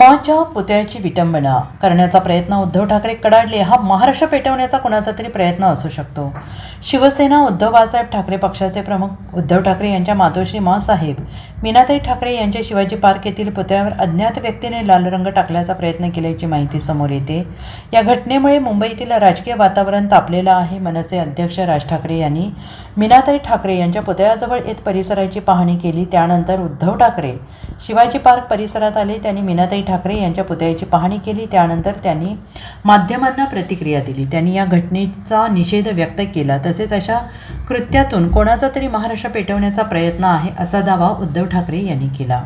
माच्या पुतळ्याची विटंबना करण्याचा प्रयत्न उद्धव ठाकरे कडाडले. हा महाराष्ट्र पेटवण्याचा कोणाचा तरी प्रयत्न असू शकतो. शिवसेना उद्धव बाळासाहेब ठाकरे पक्षाचे प्रमुख उद्धव ठाकरे यांच्या मातोश्री माँसाहेब मीनाताई ठाकरे यांच्या शिवाजी पार्क येथील पुतळ्यावर अज्ञात व्यक्तीने लाल रंग टाकल्याचा प्रयत्न केल्याची माहिती समोर येते. या घटनेमुळे मुंबईतील राजकीय वातावरण तापलेलं आहे मनसे अध्यक्ष राज ठाकरे यांनी मीनाताई ठाकरे यांच्या पुतळ्याजवळ येत परिसराची पाहणी केली. त्यानंतर उद्धव ठाकरे शिवाजी पार्क परिसरात आले त्यांनी मीनाताई ठाकरे यांच्या पुतळ्याची पाहणी केली. त्यानंतर त्यांनी माध्यमांना प्रतिक्रिया दिली. त्यांनी या घटनेचा निषेध व्यक्त केला. तर तसेच अशा कृत्यातून कोणाचा तरी महाराष्ट्र पेटवण्याचा प्रयत्न आहे असा दावा उद्धव ठाकरे यांनी केला.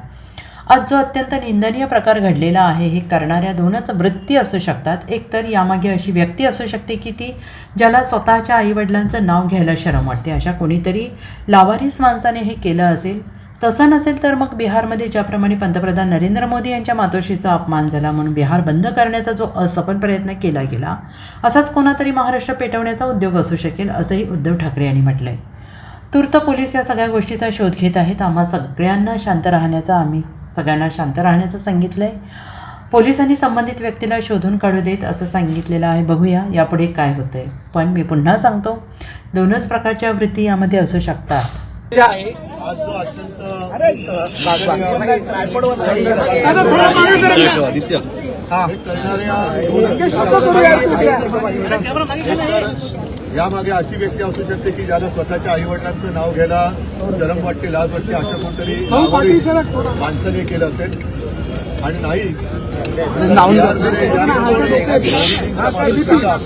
आज जो अत्यंत निंदनीय प्रकार घडलेला आहे. हे करणाऱ्या दोनच वृत्ती असू शकतात. एकतर यामागे अशी व्यक्ती असू शकते की ती ज्याला स्वतःच्या आईवडिलांचं नाव घ्यायला शरम वाटते. अशा कोणीतरी लावारीस माणसाने हे केलं असेल तसं नसेल तर मग बिहारमध्ये ज्याप्रमाणे पंतप्रधान नरेंद्र मोदी यांच्या मातोश्रीचा अपमान झाला म्हणून बिहार बंद करण्याचा जो असफल प्रयत्न केला गेला असाच कोणातरी महाराष्ट्र पेटवण्याचा उद्योग असू शकेल असंही उद्धव ठाकरे यांनी म्हटलं आहे तूर्त पोलीस या सगळ्या गोष्टीचा शोध घेत आहेत. आम्हा सगळ्यांना शांत राहण्याचा आम्ही सगळ्यांना शांत राहण्याचं सांगितलं आहे पोलिसांनी संबंधित व्यक्तीला शोधून काढू देत असं सांगितलेलं आहे. बघूया यापुढे काय होतं आहे पण मी पुन्हा सांगतो दोनच प्रकारच्या वृत्ती यामध्ये असू शकतात. आज जो अत्यंत हे. यामागे अशी व्यक्ती असू शकते की ज्याला स्वतःच्या आई वडिलांचं नाव घ्यायला शरम वाटते लाज वाटते अशा कोणतरी माणसाने केलं असेल. आणि नाही.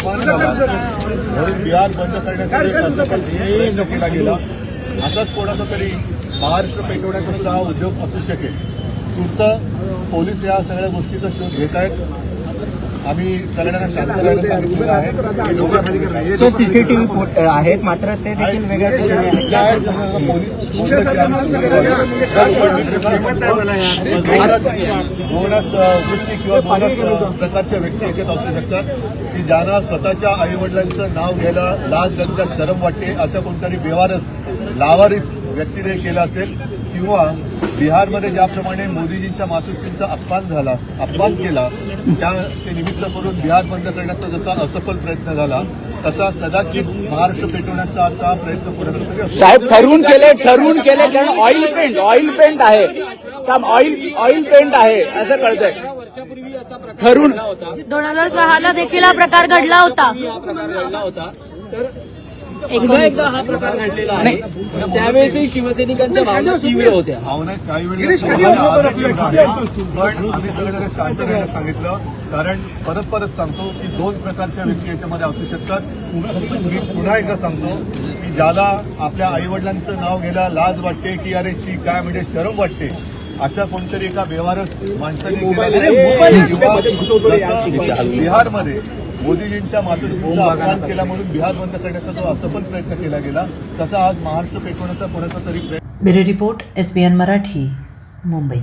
म्हणून बिहार बंद करण्याचा केला गेला असाच कोणाचा तरी महाराष्ट्र पेटवण्याचा सुद्धा हा उद्योग असू शकेल. तूर्त पोलीस या सगळ्या गोष्टीचा शोध घेत आहेत. आम्ही सगळ्यांना शांत सांगितलेलं आहे. हे सर सीसीटीव्ही आहेत मात्र ते देखील वेगळ्या दोनच वृत्ती किंवा दोनच प्रकारच्या व्यक्ती याच्यात असू शकतात. की ज्यांना स्वतःच्या आई वडिलांचं नाव घ्यायला लाज लज्जा शरम वाटते अशा कोणतरी बेवारस लावारीस व्यक्तीने केलं असेल किंवा बिहारमध्ये ज्याप्रमाणे मोदीजींच्या मातोश्रींचा अपमान झाला अपमान केला त्या ते निमित्त करून बिहार बंद करण्याचा जसा असफल प्रयत्न झाला तसा कदाचित महाराष्ट्र पेटवण्याचा आजचा प्रयत्न तरी असू साहेब ठरवून केले ठरवून केले कारण ऑइल पेंट ऑइल पेंट आहे. काम ऑइल ऑइल पेंट आहे असं कळतंय. वर्षापूर्वी असा प्रकार ठरून घडला होता दोन हजार देखील हा प्रकार घडला होता. हा प्रकार घडला होता. तर पुन्हा एकोणीस. एकदा हा प्रकार घडलेला आहे. त्यावेळेसही शिवसैनिकांच्या भावना तीव्र होत्या. भावना काही वेळेस सांगितलं. कारण परत परत सांगतो की दोन प्रकारच्या व्यक्ती याच्यामध्ये असू शकतात. मी पुन्हा एकदा सांगतो की ज्याला आपल्या आई वडिलांचं नाव घ्यायला लाज वाटते की अरे शी काय म्हणजे शरम वाटते अशा कोणतरी एका व्यवहारच माणसाने बिहारमध्ये मोदीजींच्या मातृभूमीचा अपमान केला म्हणून बिहार बंद करण्याचा जो असं पण प्रयत्न केला गेला तसा आज महाराष्ट्र पेटवण्याचा कोणाचा तरी प्रयत्न bureau report S B N Marathi Mumbai.